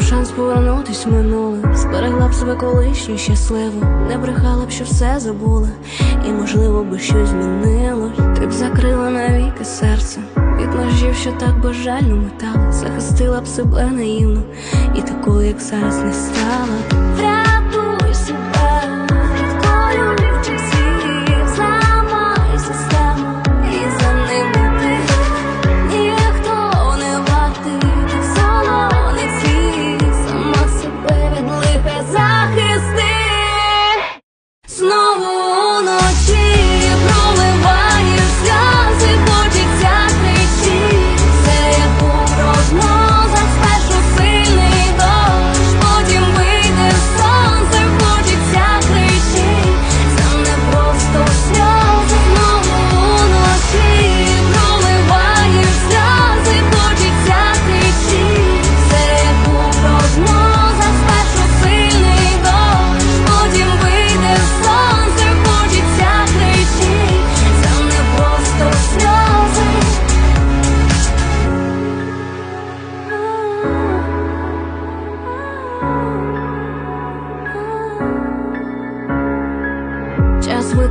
шанс повернутись в минуле, зберегла б себе колишню щасливо, не брехала б, що все забула, і можливо би щось змінилось. Ти б закрила навіки серце. Від ножів, що так бажально метала, захистила б себе наївно, і такою, як зараз, не стала.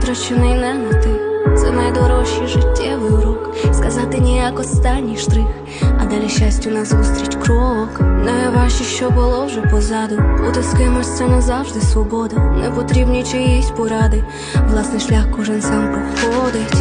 Витрачений не на ти, це найдорожчий життєвий урок. Сказати ніяк останній штрих, а далі щастю назустріч крок. Найважче, що було вже позаду. Бути з кимось це не завжди свобода. Не потрібні чиїсь поради. Власний шлях кожен сам проходить.